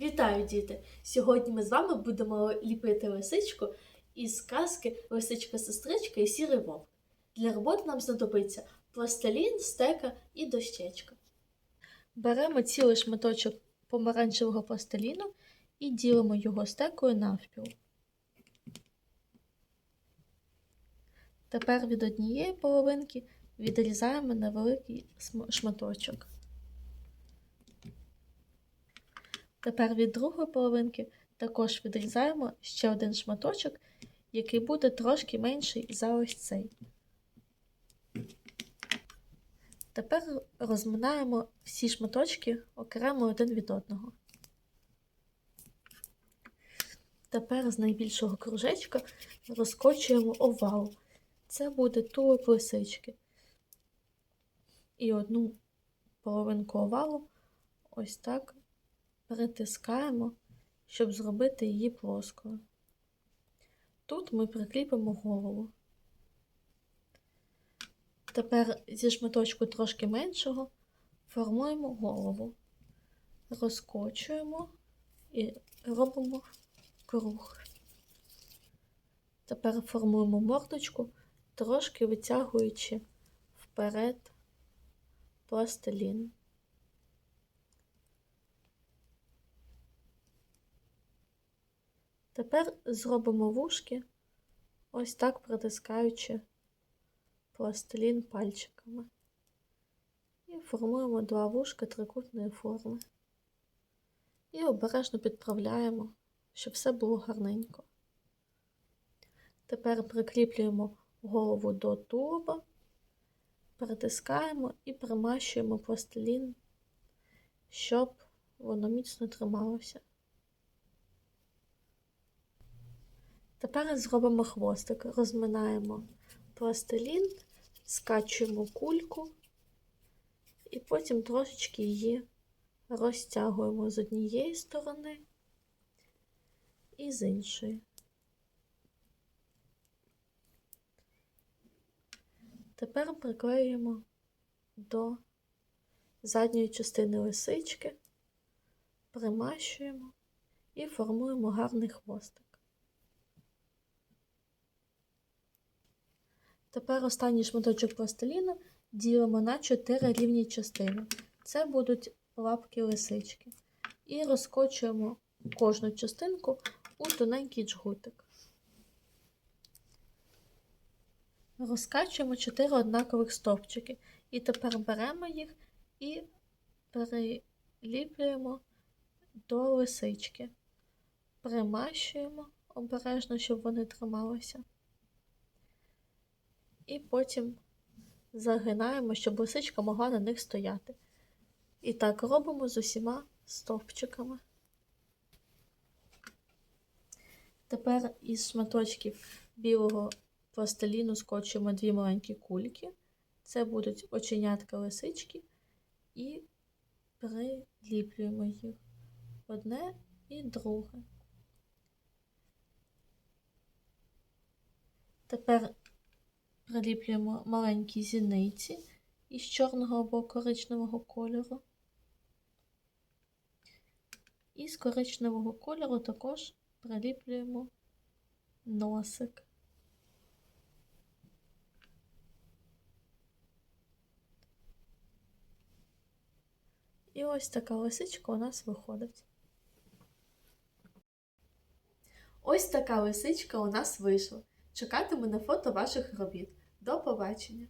Вітаю, діти! Сьогодні ми з вами будемо ліпити лисичку із казки Лисичка-сестричка і сірий вовк. Для роботи нам знадобиться пластилін, стека і дощечка. Беремо цілий шматочок помаранчевого пластиліну і ділимо його стекою навпіл. Тепер від однієї половинки відрізаємо невеликий шматочок. Тепер від другої половинки також відрізаємо ще один шматочок, який буде трошки менший за ось цей. Тепер розминаємо всі шматочки окремо один від одного. Тепер з найбільшого кружечка розкочуємо овал. Це буде тулуб лисички. І одну половинку овалу ось так притискаємо, щоб зробити її плоскою. Тут ми прикріпимо голову. Тепер зі шматочку трошки меншого формуємо голову, розкочуємо і робимо круг. Тепер формуємо мордочку, трошки витягуючи вперед пластилін. Тепер зробимо вушки, ось так притискаючи пластилін пальчиками. І формуємо два вушка трикутної форми. І обережно підправляємо, щоб все було гарненько. Тепер прикріплюємо голову до тулуба, притискаємо і примащуємо пластилін, щоб воно міцно трималося. Тепер зробимо хвостик, розминаємо пластилін, скачуємо кульку і потім трошечки її розтягуємо з однієї сторони і з іншої. Тепер приклеюємо до задньої частини лисички, примащуємо і формуємо гарний хвостик. Тепер останній шматочок пластиліну ділимо на 4 рівні частини. Це будуть лапки лисички. І розкочуємо кожну частинку у тоненький джгутик. Розкачуємо 4 однакових стовпчики. І тепер беремо їх і приліплюємо до лисички. Примащуємо обережно, щоб вони трималися і потім загинаємо, щоб лисичка могла на них стояти. І так робимо з усіма стовпчиками. Тепер із шматочків білого пластиліну скочуємо дві маленькі кульки. Це будуть оченятка лисички, і приліплюємо їх одне і друге. Тепер приліплюємо маленькі зіниці із чорного або коричневого кольору. І з коричневого кольору також приліплюємо носик. І ось така лисичка у нас виходить. Ось така лисичка у нас вийшла. Чекатиму на фото ваших робіт. До побачення!